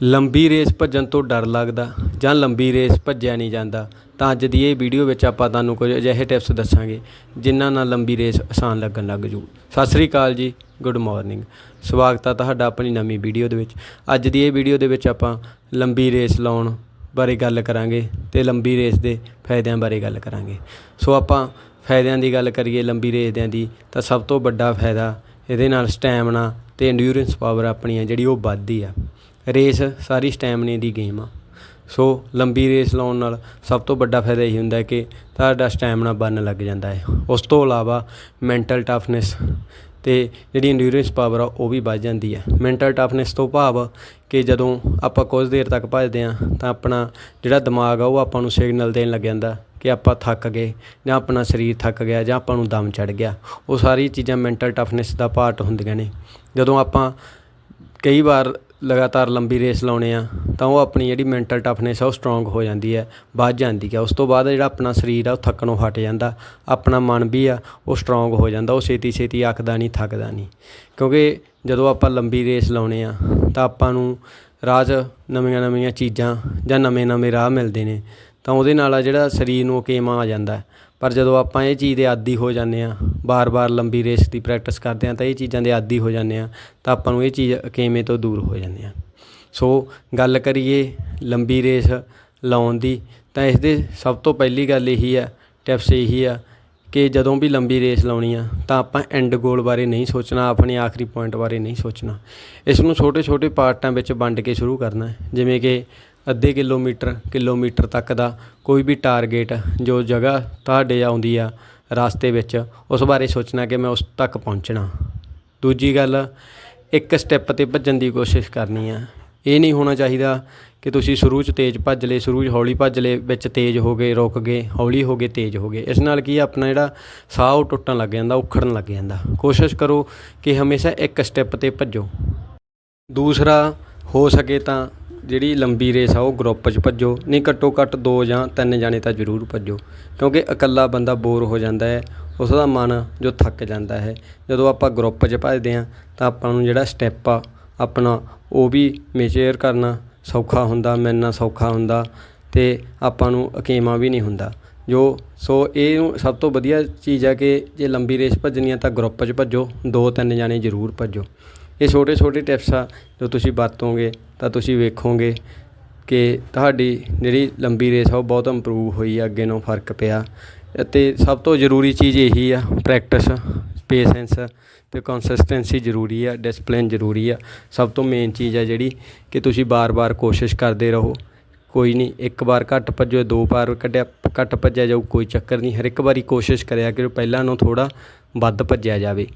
ਲੰਬੀ ਰੇਸ ਭੱਜਣ ਤੋਂ ਡਰ ਲੱਗਦਾ ਜਾਂ ਲੰਬੀ ਰੇਸ ਭੱਜਿਆ ਨਹੀਂ ਜਾਂਦਾ, ਤਾਂ ਅੱਜ ਦੀ ਇਹ ਵੀਡੀਓ ਵਿੱਚ ਆਪਾਂ ਤੁਹਾਨੂੰ ਕੁਝ ਅਜਿਹੇ ਟਿਪਸ ਦੱਸਾਂਗੇ, ਜਿਨ੍ਹਾਂ ਨਾਲ ਲੰਬੀ ਰੇਸ ਆਸਾਨ ਲੱਗਣ ਲੱਗ ਜੂ। ਸਤਿ ਸ੍ਰੀ ਅਕਾਲ ਜੀ ਗੁੱਡ ਮਾਰਨਿੰਗ ਸਵਾਗਤ ਹੈ ਤੁਹਾਡਾ ਆਪਣੀ ਨਵੀਂ ਵੀਡੀਓ ਦੇ ਵਿੱਚ। ਅੱਜ ਦੀ ਇਹ ਵੀਡੀਓ ਦੇ ਵਿੱਚ ਆਪਾਂ ਲੰਬੀ ਰੇਸ ਲਾਉਣ ਬਾਰੇ ਗੱਲ ਕਰਾਂਗੇ ਤੇ ਲੰਬੀ ਰੇਸ ਦੇ ਫਾਇਦਿਆਂ ਬਾਰੇ ਗੱਲ ਕਰਾਂਗੇ। ਸੋ ਆਪਾਂ ਫਾਇਦਿਆਂ ਦੀ ਗੱਲ ਕਰੀਏ ਲੰਬੀ ਰੇਸ ਦਿਆਂ ਦੀ, ਤਾਂ ਸਭ ਤੋਂ ਵੱਡਾ ਫਾਇਦਾ ਇਹਦੇ ਨਾਲ ਸਟੈਮਿਨਾ ਤੇ ਐਂਡਿਊਰੈਂਸ ਪਾਵਰ ਆਪਣੀ ਆ ਜਿਹੜੀ ਉਹ ਵੱਧਦੀ ਆ। ਰੇਸ ਸਾਰੀ ਸਟੈਮਿਨੇ ਦੀ ਗੇਮ ਆ। ਸੋ ਲੰਬੀ ਰੇਸ ਲਾਉਣ ਨਾਲ ਸਭ ਤੋਂ ਵੱਡਾ ਫਾਇਦਾ ਇਹੀ ਹੁੰਦਾ ਕਿ ਤੁਹਾਡਾ ਸਟੈਮਿਨਾ ਬਣਨ ਲੱਗ ਜਾਂਦਾ ਹੈ। ਉਸ ਤੋਂ ਇਲਾਵਾ ਮੈਂਟਲ ਟਫਨੈਸ ਅਤੇ ਜਿਹੜੀ ਇੰਡਿਊਰੈਂਸ ਪਾਵਰ ਆ, ਉਹ ਵੀ ਵੱਧ ਜਾਂਦੀ ਹੈ ਮੈਂਟਲ ਟਫਨੈਸ ਤੋਂ ਭਾਵ ਕਿ ਜਦੋਂ ਆਪਾਂ ਕੁਝ ਦੇਰ ਤੱਕ ਭੱਜਦੇ ਹਾਂ, ਤਾਂ ਆਪਣਾ ਜਿਹੜਾ ਦਿਮਾਗ ਆ, ਉਹ ਆਪਾਂ ਨੂੰ ਸਿਗਨਲ ਦੇਣ ਲੱਗ ਜਾਂਦਾ ਕਿ ਆਪਾਂ ਥੱਕ ਗਏ ਜਾਂ ਆਪਣਾ ਸਰੀਰ ਥੱਕ ਗਿਆ ਜਾਂ ਆਪਾਂ ਨੂੰ ਦਮ ਚੜ ਗਿਆ। ਉਹ ਸਾਰੀ ਚੀਜ਼ਾਂ ਮੈਂਟਲ ਟਫਨੈਸ ਦਾ ਪਾਰਟ ਹੁੰਦੀਆਂ ਨੇ। ਜਦੋਂ ਆਪਾਂ ਕਈ ਵਾਰ ਲਗਾਤਾਰ ਲੰਬੀ ਰੇਸ ਲਾਉਣੇ ਆ, ਤਾਂ ਉਹ ਆਪਣੀ ਜਿਹੜੀ ਮੈਂਟਲ ਟਫਨੈਸ ਆ, ਉਹ ਸਟਰੋਂਗ ਹੋ ਜਾਂਦੀ ਹੈ ਵੱਧ ਜਾਂਦੀ ਹੈ ਉਸ ਤੋਂ ਬਾਅਦ ਜਿਹੜਾ ਆਪਣਾ ਸਰੀਰ ਆ, ਉਹ ਥੱਕਣੋਂ ਹਟ ਜਾਂਦਾ। ਆਪਣਾ ਮਨ ਵੀ ਆ, ਉਹ ਸਟਰੋਂਗ ਹੋ ਜਾਂਦਾ। ਉਹ ਛੇਤੀ ਛੇਤੀ ਅੱਕਦਾ ਨਹੀਂ, ਥੱਕਦਾ ਨਹੀਂ। ਕਿਉਂਕਿ ਜਦੋਂ ਆਪਾਂ ਲੰਬੀ ਰੇਸ ਲਾਉਣੇ ਆ, ਤਾਂ ਆਪਾਂ ਨੂੰ ਰਾਹ 'ਚ ਨਵੀਆਂ ਨਵੀਆਂ ਚੀਜ਼ਾਂ ਜਾਂ ਨਵੇਂ ਨਵੇਂ ਰਾਹ ਮਿਲਦੇ ਨੇ। ਤਾਂ ਉਹਦੇ ਨਾਲ ਆ ਜਿਹੜਾ ਸਰੀਰ ਨੂੰ ਕੇਮਾ ਆ ਜਾਂਦਾ। ਪਰ ਜਦੋਂ ਆਪਾਂ ਇਹ ਚੀਜ਼ ਦੇ ਆਦੀ ਹੋ ਜਾਂਦੇ ਹਾਂ ਵਾਰ ਵਾਰ ਲੰਬੀ ਰੇਸ ਦੀ ਪ੍ਰੈਕਟਿਸ ਕਰਦੇ ਹਾਂ, ਤਾਂ ਇਹ ਚੀਜ਼ਾਂ ਦੇ ਆਦੀ ਹੋ ਜਾਂਦੇ ਹਾਂ, ਤਾਂ ਆਪਾਂ ਨੂੰ ਇਹ ਚੀਜ਼ ਅਕੇਵੇਂ ਤੋਂ ਦੂਰ ਹੋ ਜਾਂਦੇ ਹਾਂ। ਸੋ ਗੱਲ ਕਰੀਏ ਲੰਬੀ ਰੇਸ ਲਾਉਣ ਦੀ, ਤਾਂ ਇਸ ਦੇ ਸਭ ਤੋਂ ਪਹਿਲੀ ਗੱਲ ਇਹੀ ਆ ਟਿਪਸ ਇਹੀ ਆ ਕਿ ਜਦੋਂ ਵੀ ਲੰਬੀ ਰੇਸ ਲਾਉਣੀ ਆ, ਤਾਂ ਆਪਾਂ ਐਂਡ ਗੋਲ ਬਾਰੇ ਨਹੀਂ ਸੋਚਣਾ, ਆਪਣੇ ਆਖਰੀ ਪੁਆਇੰਟ ਬਾਰੇ ਨਹੀਂ ਸੋਚਣਾ। ਇਸ ਨੂੰ ਛੋਟੇ-ਛੋਟੇ ਪਾਰਟਾਂ ਵਿੱਚ ਵੰਡ ਕੇ ਸ਼ੁਰੂ ਕਰਨਾ ਜਿਵੇਂ ਕਿ ਅੱਧੇ ਕਿਲੋਮੀਟਰ ਕਿਲੋਮੀਟਰ ਤੱਕ ਦਾ ਕੋਈ ਵੀ ਟਾਰਗੇਟ ਜੋ ਜਗ੍ਹਾ ਤੁਹਾਡੇ ਆਉਂਦੀ ਆ ਰਸਤੇ ਵਿੱਚ, ਉਸ ਬਾਰੇ ਸੋਚਣਾ ਕਿ ਮੈਂ ਉਸ ਤੱਕ ਪਹੁੰਚਣਾ। ਦੂਜੀ ਗੱਲ, ਇੱਕ ਸਟੈਪ ਤੇ ਭੱਜਣ ਦੀ ਕੋਸ਼ਿਸ਼ ਕਰਨੀ ਆ। ਇਹ ਨਹੀਂ ਹੋਣਾ ਚਾਹੀਦਾ ਕਿ ਤੁਸੀਂ ਸ਼ੁਰੂ 'ਚ ਤੇਜ਼ ਭੱਜ ਲਏ, ਸ਼ੁਰੂ 'ਚ ਹੌਲੀ ਭੱਜ ਲਏ, ਵਿੱਚ ਤੇਜ਼ ਹੋ ਗਏ, ਰੁਕ ਗਏ, ਹੌਲੀ ਹੋ ਗਏ, ਤੇਜ਼ ਹੋ ਗਏ। ਇਸ ਨਾਲ ਕੀ ਆਪਣਾ ਜਿਹੜਾ ਸਾਹ ਉਹ ਟੁੱਟਣ ਲੱਗ ਜਾਂਦਾ ਉਖੜਨ ਲੱਗ ਜਾਂਦਾ। ਕੋਸ਼ਿਸ਼ ਕਰੋ ਕਿ ਹਮੇਸ਼ਾ ਇੱਕ ਸਟੈਪ ਤੇ ਭੱਜੋ। ਦੂਸਰਾ, ਹੋ ਸਕੇ ਤਾਂ ਜਿਹੜੀ ਲੰਬੀ ਰੇਸ ਆ, ਉਹ ਗਰੁੱਪ 'ਚ ਭੱਜੋ। ਨਹੀਂ, ਘੱਟੋ ਘੱਟ ਦੋ ਜਾਂ ਤਿੰਨ ਜਾਣੇ ਤਾਂ ਜ਼ਰੂਰ ਭੱਜੋ। ਕਿਉਂਕਿ ਇਕੱਲਾ ਬੰਦਾ ਬੋਰ ਹੋ ਜਾਂਦਾ ਹੈ। ਉਸ ਦਾ ਮਨ ਜੋ ਥੱਕ ਜਾਂਦਾ ਹੈ। ਜਦੋਂ ਆਪਾਂ ਗਰੁੱਪ 'ਚ ਭੱਜਦੇ ਹਾਂ, ਤਾਂ ਆਪਾਂ ਨੂੰ ਜਿਹੜਾ ਸਟੈਪ ਆ, ਆਪਣਾ, ਉਹ ਵੀ ਮੇਚੇਅਰ ਕਰਨਾ ਸੌਖਾ ਹੁੰਦਾ, ਮਿਲਣਾ ਸੌਖਾ ਹੁੰਦਾ ਅਤੇ ਆਪਾਂ ਨੂੰ ਅਕੇਮਾ ਵੀ ਨਹੀਂ ਹੁੰਦਾ। ਜੋ, ਸੋ ਇਹ ਸਭ ਤੋਂ ਵਧੀਆ ਚੀਜ਼ ਹੈ ਕਿ ਜੇ ਲੰਬੀ ਰੇਸ ਭੱਜਣੀ ਆ ਤਾਂ ਗਰੁੱਪ 'ਚ ਭੱਜੋ। ਦੋ ਤਿੰਨ ਜਾਣੇ ਜ਼ਰੂਰ ਭੱਜੋ। ਇਹ ਛੋਟੇ ਛੋਟੇ ਟਿਪਸ ਆ ਜੋ ਤੁਸੀਂ ਵਰਤੋਂਗੇ ਤਾਂ ਤੁਸੀਂ ਵੇਖੋਗੇ ਕਿ ਤੁਹਾਡੀ ਜਿਹੜੀ ਲੰਬੀ ਰੇਸ ਆ ਉਹ ਬਹੁਤ ਇੰਪਰੂਵ ਹੋਈ ਆ, ਅੱਗੇ ਨਾਲੋਂ ਫ਼ਰਕ ਪਿਆ। ਅਤੇ ਸਭ ਤੋਂ ਜ਼ਰੂਰੀ ਚੀਜ਼ ਇਹੀ ਆ ਪ੍ਰੈਕਟਿਸ ਪੇਸ਼ੈਂਸ ਅਤੇ ਕੰਸਿਸਟੈਂਸੀ ਜ਼ਰੂਰੀ ਆ ਡਿਸਪਲਿਨ ਜ਼ਰੂਰੀ ਆ। ਸਭ ਤੋਂ ਮੇਨ ਚੀਜ਼ ਆ ਜਿਹੜੀ ਕਿ ਤੁਸੀਂ ਵਾਰ ਵਾਰ ਕੋਸ਼ਿਸ਼ ਕਰਦੇ ਰਹੋ। ਕੋਈ ਨਹੀਂ, ਇੱਕ ਵਾਰ ਘੱਟ ਭੱਜੋ, ਦੋ ਵਾਰ ਕੱਢਿਆ, ਘੱਟ ਭੱਜਿਆ ਜਾਊ, ਕੋਈ ਚੱਕਰ ਨਹੀਂ। ਹਰ ਇੱਕ ਵਾਰੀ ਕੋਸ਼ਿਸ਼ ਕਰਿਆ ਕਿ ਪਹਿਲਾਂ ਨੂੰ ਥੋੜ੍ਹਾ ਵੱਧ ਭੱਜਿਆ ਜਾਵੇ।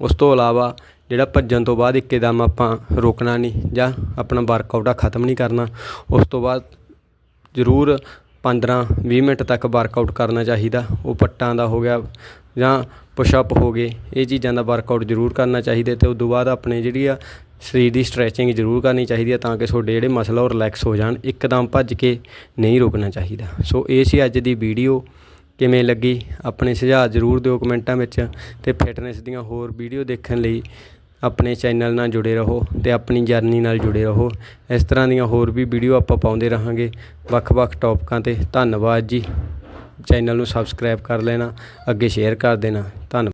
ਉਸ ਤੋਂ ਇਲਾਵਾ ਜਿਹੜਾ ਭੱਜਣ ਤੋਂ ਬਾਅਦ ਇੱਕਦਮ ਆਪਾਂ ਰੋਕਣਾ ਨਹੀਂ ਜਾਂ ਆਪਣਾ ਵਰਕਆਊਟ ਆ ਖਤਮ ਨਹੀਂ ਕਰਨਾ, ਉਸ ਤੋਂ ਬਾਅਦ ਜ਼ਰੂਰ 15-20 ਮਿੰਟ ਤੱਕ ਵਰਕਆਊਟ ਕਰਨਾ ਚਾਹੀਦਾ। ਉਹ ਪੱਟਾਂ ਦਾ ਹੋ ਗਿਆ ਜਾਂ ਪੁਸ਼ਅਪ ਹੋ ਗਏ, ਇਹ ਚੀਜ਼ਾਂ ਦਾ ਵਰਕਆਊਟ ਜ਼ਰੂਰ ਕਰਨਾ ਚਾਹੀਦਾ ਅਤੇ ਉਸ ਤੋਂ ਬਾਅਦ ਆਪਣੇ ਜਿਹੜੀ ਆ ਸਰੀਰ ਦੀ ਸਟਰੈਚਿੰਗ ਜ਼ਰੂਰ ਕਰਨੀ ਚਾਹੀਦੀ ਹੈ ਤਾਂ ਕਿ ਤੁਹਾਡੇ ਜਿਹੜੇ ਮਸਲ ਉਹ ਰਿਲੈਕਸ ਹੋ ਜਾਣ, ਇੱਕਦਮ ਭੱਜ ਕੇ ਨਹੀਂ ਰੁਕਣਾ ਚਾਹੀਦਾ। ਸੋ ਇਹ ਸੀ ਅੱਜ ਦੀ ਵੀਡੀਓ ਕਿਵੇਂ ਲੱਗੀ? ਆਪਣੇ ਸੁਝਾਅ ਜ਼ਰੂਰ ਦਿਓ ਕਮੈਂਟਾਂ ਵਿੱਚ ਤੇ ਫਿਟਨੈਸ ਦੀਆਂ ਹੋਰ ਵੀਡੀਓ ਦੇਖਣ ਲਈ ਆਪਣੇ ਚੈਨਲ ਨਾਲ ਜੁੜੇ ਰਹੋ ਅਤੇ ਆਪਣੀ ਜਰਨੀ ਨਾਲ ਜੁੜੇ ਰਹੋ। ਇਸ ਤਰ੍ਹਾਂ ਦੀਆਂ ਹੋਰ ਵੀ ਵੀਡੀਓ ਆਪਾਂ ਪਾਉਂਦੇ ਰਹਾਂਗੇ। ਵੱਖ-ਵੱਖ ਟੋਪਿਕਾਂ ਤੇ। ਧੰਨਵਾਦ ਜੀ। ਚੈਨਲ ਨੂੰ ਸਬਸਕ੍ਰਾਈਬ ਕਰ ਲੈਣਾ। ਅੱਗੇ ਸ਼ੇਅਰ ਕਰ ਦੇਣਾ। ਧੰਨਵਾਦ।